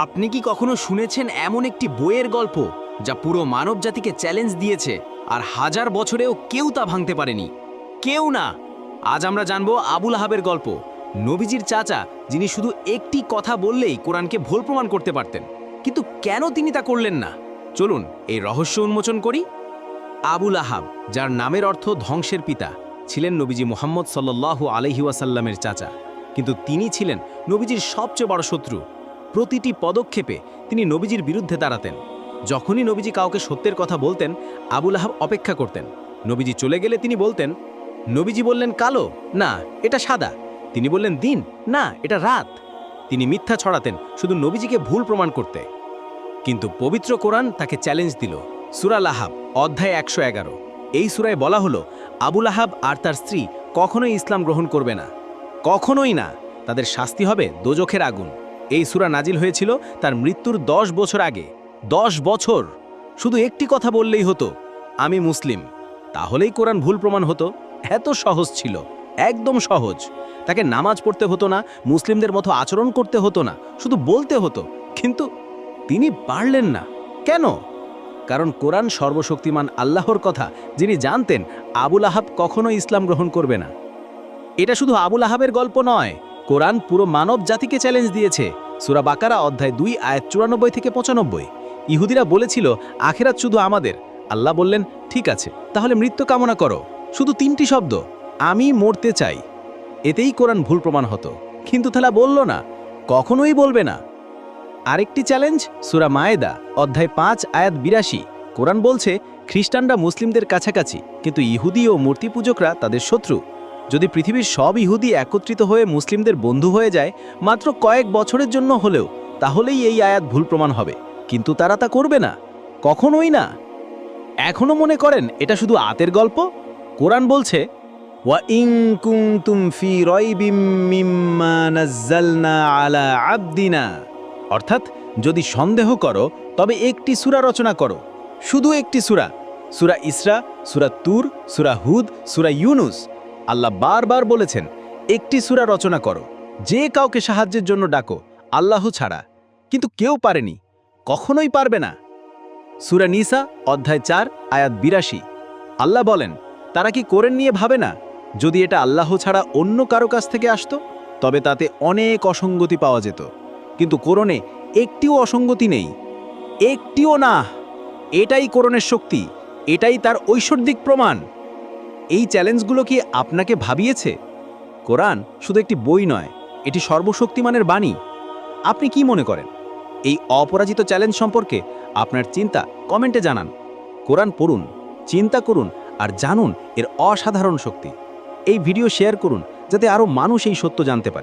আপনি কি কখনো শুনেছেন এমন একটি বইয়ের গল্প যা পুরো মানব জাতিকে চ্যালেঞ্জ দিয়েছে আর হাজার বছরেও কেউ তা ভাঙতে পারেনি? কেউ না। আজ আমরা জানব আবুল আহাবের গল্প। নবীজির চাচা, যিনি শুধু একটি কথা বললেই কোরআনকে ভুল প্রমাণ করতে পারতেন, কিন্তু কেন তিনি তা করলেন না? চলুন এই রহস্য উন্মোচন করি। আবুল আহাব, যার নামের অর্থ ধ্বংসের পিতা, ছিলেন নবীজি মোহাম্মদ সাল্লাল্লাহু আলহি ওয়াসাল্লামের চাচা। কিন্তু তিনি ছিলেন নবীজির সবচেয়ে বড় শত্রু। প্রতিটি পদক্ষেপে তিনি নবীজির বিরুদ্ধে দাঁড়াতেন। যখনই নবীজি কাউকে সত্যের কথা বলতেন, আবুল আহাব অপেক্ষা করতেন। নবীজি চলে গেলে তিনি বলতেন, নবীজি বললেন কালো, না, এটা সাদা। তিনি বললেন, দিন, না, এটা রাত। তিনি মিথ্যা ছড়াতেন, শুধু নবীজিকে ভুল প্রমাণ করতে। কিন্তু পবিত্র কোরআন তাকে চ্যালেঞ্জ দিল। সুরাল আহাব অধ্যায় একশো এগারো। এই সুরায় বলা হলো, আবুল আহাব আর তার স্ত্রী কখনোই ইসলাম গ্রহণ করবে না। কখনোই না। তাদের শাস্তি হবে দোজখের আগুন। এই সুরা নাজিল হয়েছিল তার মৃত্যুর দশ বছর আগে। দশ বছর! শুধু একটি কথা বললেই হতো, আমি মুসলিম, তাহলেই কোরআন ভুল প্রমাণ হতো। এত সহজ ছিল, একদম সহজ। তাকে নামাজ পড়তে হতো না, মুসলিমদের মতো আচরণ করতে হতো না, শুধু বলতে হতো, কিন্তু তিনি পারলেন না। কেন? কারণ কোরআন সর্বশক্তিমান আল্লাহর কথা, যিনি জানতেন, আবুল আহাব কখনো ইসলাম গ্রহণ করবে না। এটা শুধু আবুল আহাবের গল্প নয় কোরআন পুরো মানব জাতিকে চ্যালেঞ্জ দিয়েছে। সুরা বাকারা অধ্যায় দুই, আয়াত চুরানব্বই থেকে পঁচানব্বই। ইহুদিরা বলেছিল, আখেরাত শুধু আমাদের। আল্লাহ বললেন, ঠিক আছে, তাহলে মৃত্যু কামনা করো। শুধু তিনটি শব্দ, আমি মরতে চাই। এতেই কোরআন ভুল প্রমাণ হতো। কিন্তু তারা বলল না, কখনোই বলবে না। আরেকটি চ্যালেঞ্জ সুরা মায়েদা, অধ্যায় পাঁচ, আয়াত বিরাশি। কোরআন বলছে, খ্রিস্টানরা মুসলিমদের কাছাকাছি, কিন্তু ইহুদি ও মূর্তি পূজকরা তাদের শত্রু। যদি পৃথিবীর সব ইহুদি একত্রিত হয়ে মুসলিমদের বন্ধু হয়ে যায়, মাত্র কয়েক বছরের জন্য হলেও, তাহলেই এই আয়াত ভুল প্রমাণ হবে। কিন্তু তারা তা করবে না। কখনোই না। এখনও মনে করেন, এটা শুধু আতের গল্প? কোরআন বলছে অর্থাৎ, যদি সন্দেহ করো, তবে একটি সুরা রচনা করো। শুধু একটি সুরা। সুরা ইসরা, সুরা তুর, সুরা হুদ, সুরা ইউনুস। আল্লাহ বারবার বলেছেন, একটি সুরা রচনা করো, যে কাউকে সাহায্যের জন্য ডাকো, আল্লাহ ছাড়া। কিন্তু কেউ পারেনি, কখনোই পারবে না। সুরা নিসা, অধ্যায় চার, আয়াত বিরাশি। আল্লাহ বলেন, তারা কি কোরআন নিয়ে ভাবে না? যদি এটা আল্লাহ ছাড়া অন্য কারও কাছ থেকে আসতো, তবে তাতে অনেক অসঙ্গতি পাওয়া যেত। কিন্তু কোরণে একটিও অসঙ্গতি নেই। একটিও না। এটাই কোরণের শক্তি, এটাই তার ঐশ্বরিক প্রমাণ। এই চ্যালেঞ্জগুলো কি আপনাকে ভাবিয়েছে? কোরআন শুধু একটি বই নয়, এটি সর্বশক্তিমানের বাণী। আপনি কি মনে করেন? এই অপরাজিত চ্যালেঞ্জ সম্পর্কে আপনার চিন্তা কমেন্টে জানান। কোরআন পড়ুন, চিন্তা করুন আর জানুন এর অসাধারণ শক্তি। এই ভিডিও শেয়ার করুন, যাতে আরও মানুষ এই সত্য জানতে পারে।